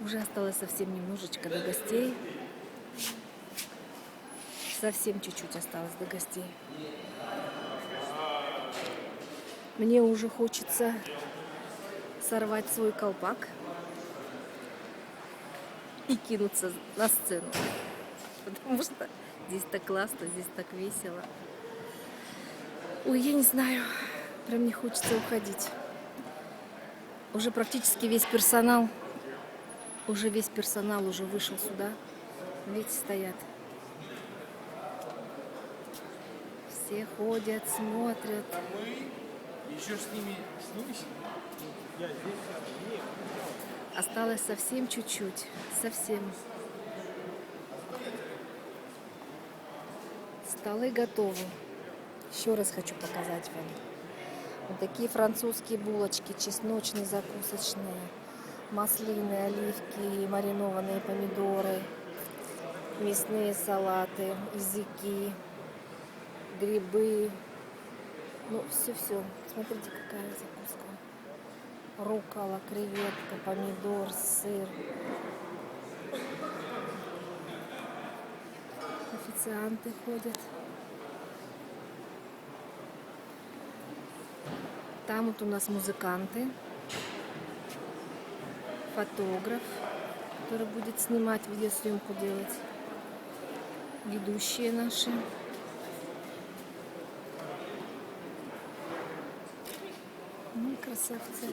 Уже осталось совсем немножечко до гостей. Совсем чуть-чуть осталось до гостей. Мне уже хочется сорвать свой колпак и кинуться на сцену. Потому что здесь так классно, здесь так весело. Ой, я не знаю, прям не хочется уходить. Уже практически весь персонал, уже весь персонал уже вышел сюда. Видите, стоят. Все ходят, смотрят. Еще с ними снимись. Осталось совсем чуть-чуть, совсем. Столы готовы. Еще раз хочу показать вам. Вот такие французские булочки, чесночные, закусочные, маслины, оливки, маринованные помидоры, мясные салаты, языки, грибы. Ну, все-все. Смотрите, какая закуска рукола, креветка, помидор, сыр. Официанты ходят. Там вот у нас музыканты, фотограф, который будет снимать, видеосъемку делать, ведущие наши. Ну, красавцы.